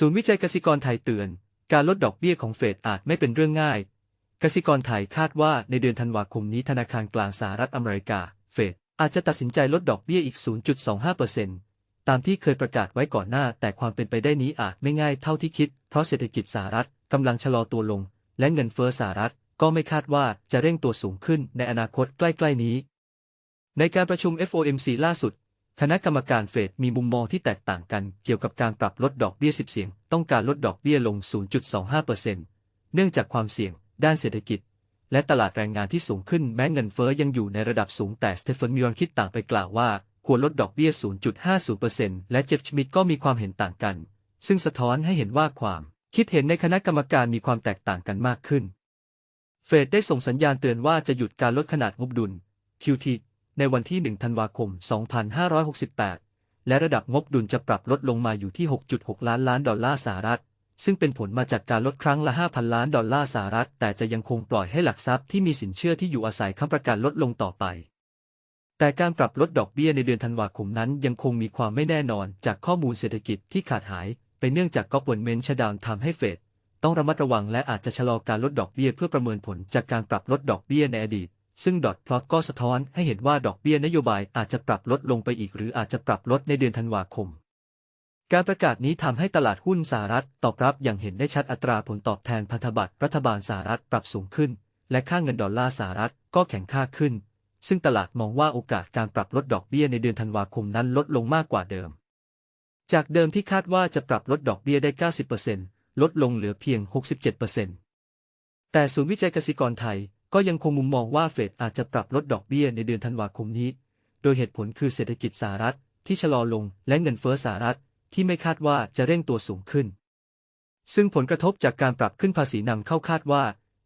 ศูนย์วิจัยกสิกรไทยเตือน การลดดอกเบี้ยของเฟดอาจไม่เป็นเรื่องง่าย กสิกรไทยคาดว่าในเดือนธันวาคมนี้ธนาคารกลางสหรัฐอเมริกา เฟดอาจจะตัดสินใจลดดอกเบี้ยอีก 0.25%ตามที่เคยประกาศไว้ก่อนหน้า แต่ความเป็นไปได้นี้อาจไม่ง่ายเท่าที่คิด เพราะเศรษฐกิจสหรัฐกำลังชะลอตัวลง และเงินเฟ้อสหรัฐก็ไม่คาดว่าจะเร่งตัวสูงขึ้นในอนาคตใกล้ ๆ นี้ ในการประชุม FOMC ล่าสุด คณะกรรมการเฟดมีมุมมองที่แตกต่างกันเกี่ยวกับการปรับลดดอกเบี้ย10เสียง ต้องการลดดอกเบี้ยลง 0.25%เนื่องจากความเสี่ยง ด้านเศรษฐกิจ และตลาดแรงงานที่สูงขึ้นแม้เงินเฟ้อยังอยู่ในระดับสูงแต่สเตฟานมิรอนคิดต่างไปกล่าวว่า ควรลดดอกเบี้ย 0.50%และเจฟชมิดก็มีความเห็นต่างกัน ซึ่งสะท้อนให้เห็นว่าความคิดเห็นในคณะกรรมการมีความแตกต่างกันมากขึ้น เฟดได้ส่งสัญญาณเตือนว่าจะหยุดการลดขนาดงบดุล QT ในวันที่ 1 ธันวาคม 2568 และระดับงบดุลจะปรับลดลงมาอยู่ที่ 6.6 ล้านล้านดอลลาร์สหรัฐ ซึ่งเป็นผลมาจากการลดครั้งละ 5,000 ล้านดอลลาร์สหรัฐ แต่จะยังคงปล่อยให้หลักทรัพย์ที่มีสินเชื่อที่อยู่อาศัยค้ำประกันลดลงต่อไป แต่การปรับลดดอกเบี้ยในเดือนธันวาคมนั้นยังคงมีความไม่แน่นอนจากข้อมูลเศรษฐกิจที่ขาดหาย ไปเนื่องจากกอบวนเมนชดาวทำให้เฟดต้องระมัดระวังและอาจจะชะลอการลดดอกเบี้ยเพื่อประเมินผลจากการปรับลดดอกเบี้ยในอดีต ซึ่งดอทพลอตก็สะท้อนให้เห็นว่าดอกเบี้ยนโยบายอาจจะปรับลดลงไปอีกหรืออาจจะปรับลดในเดือนธันวาคม การประกาศนี้ทำให้ตลาดหุ้นสหรัฐตอบรับอย่างเห็นได้ชัดอัตราผลตอบแทนพันธบัตรรัฐบาลสหรัฐปรับสูงขึ้น และค่าเงินดอลลาร์สหรัฐก็แข็งค่าขึ้น ซึ่งตลาดมองว่าโอกาสการปรับลดดอกเบี้ยในเดือนธันวาคมนั้นลดลงมากกว่าเดิม จากเดิมที่คาดว่าจะปรับลดดอกเบี้ยได้ 90%ลดลงเหลือเพียง 67%แต่ศูนย์วิจัยกสิกรไทย ก็ยังคงมุมมองว่าเฟดอาจจะปรับลดดอกเบี้ยในเดือนธันวาคมนี้ โดยเหตุผลคือเศรษฐกิจสหรัฐที่ชะลอลงและเงินเฟ้อสหรัฐที่ไม่คาดว่าจะเร่งตัวสูงขึ้น ซึ่งผลกระทบจากการปรับขึ้นภาษีนำเข้าคาดว่า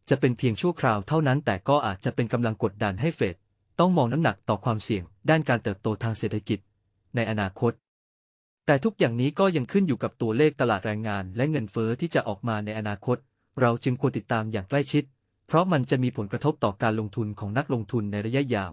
จะเป็นเพียงชั่วคราวเท่านั้น แต่ก็อาจจะเป็นกำลังกดดันให้เฟดต้องมองน้ำหนักต่อความเสี่ยง ด้านการเติบโตทางเศรษฐกิจ ในอนาคต แต่ทุกอย่างนี้ก็ยังขึ้นอยู่กับตัวเลขตลาดแรงงาน และเงินเฟ้อที่จะออกมาในอนาคต เราจึงควรติดตามอย่างใกล้ชิด เพราะมันจะมีผลกระทบต่อการลงทุนของนักลงทุนในระยะยาว